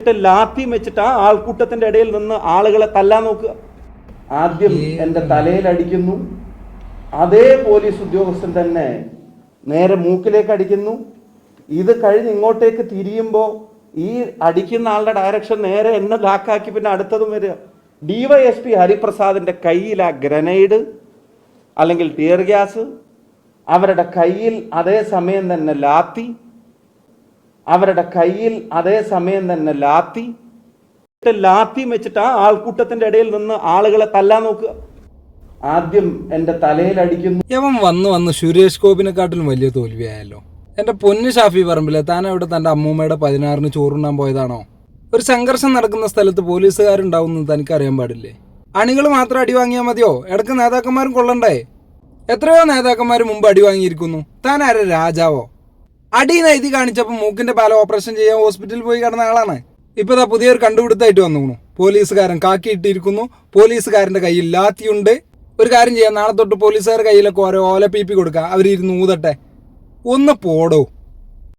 എന്നിട്ട് ലാത്തി വെച്ചിട്ട് ആ ആൾക്കൂട്ടത്തിന്റെ ഇടയിൽ നിന്ന് ആളുകളെ തല്ലാൻ നോക്കുക. ആദ്യം എന്റെ തലയിൽ അടിക്കുന്നു. അതേ പോലീസ് ഉദ്യോഗസ്ഥൻ തന്നെ നേരെ മൂക്കിലേക്ക് അടിക്കുന്നു. ഇത് കഴിഞ്ഞ് ഇങ്ങോട്ടേക്ക് തിരിയുമ്പോൾ ഈ അടിക്കുന്ന ആളുടെ ഡയറക്ഷൻ നേരെ എന്നെ ലാക്കാക്കി പിന്നെ അടുത്തതും വരിക. ഡിവൈഎസ്പി ഹരിപ്രസാദിന്റെ കയ്യിൽ ആ ഗ്രനൈഡ് അല്ലെങ്കിൽ ടിയർ ഗ്യാസ് അവരുടെ കയ്യിൽ അതേ സമയം തന്നെ ലാത്തി. അവരുടെ കയ്യിൽ അതേ സമയം തന്നെ ലാത്തി. ലാത്തി വെച്ചിട്ട് ആ ആൾക്കൂട്ടത്തിന്റെ ഇടയിൽ നിന്ന് ആളുകളെ തല്ലാൻ നോക്കുക. ആദ്യം എന്റെ തലയിൽ അടിക്കുന്നു. യവൻ വന്ന് വന്ന് സുരേഷ് ഗോപിനെക്കാട്ടിലും വലിയ തോൽവിയായല്ലോ. എന്റെ പൊന്ന് ഷാഫി പറമ്പിലെ താൻ അവിടെ തന്റെ അമ്മൂമ്മയുടെ പതിനാറിന് ചോറുണ്ണാൻ പോയതാണോ? ഒരു സംഘർഷം നടക്കുന്ന സ്ഥലത്ത് പോലീസുകാരുണ്ടാവുമെന്ന് തനിക്ക് അറിയാൻ പാടില്ലേ? അണികൾ മാത്രം അടി വാങ്ങിയാൽ മതിയോ? ഇടയ്ക്ക് നേതാക്കന്മാരും കൊള്ളണ്ടേ? എത്രയോ നേതാക്കന്മാർ മുമ്പ് അടി വാങ്ങിയിരിക്കുന്നു. താൻ ആരെ രാജാവോ? അടി എഴുതി കാണിച്ചപ്പോൾ മൂക്കിന്റെ പാല ഓപ്പറേഷൻ ചെയ്യാൻ ഹോസ്പിറ്റലിൽ പോയി കിടന്ന ആളാണ്. ഇപ്പൊ ഇതാ പുതിയൊരു കണ്ടുപിടുത്തായിട്ട് വന്നു പോലീസുകാരൻ കാക്കിയിട്ടിരിക്കുന്നു പോലീസുകാരന്റെ കയ്യിൽ ലാത്തിയുണ്ട്. ഒരു കാര്യം ചെയ്യാം. നാളെ തൊട്ട് പോലീസുകാരുടെ കയ്യിലൊക്കെ ഓരോ ഓല പീപ്പി കൊടുക്കുക അവരിരുന്ന് ഊതട്ടെ. ഒന്ന് പോടോ.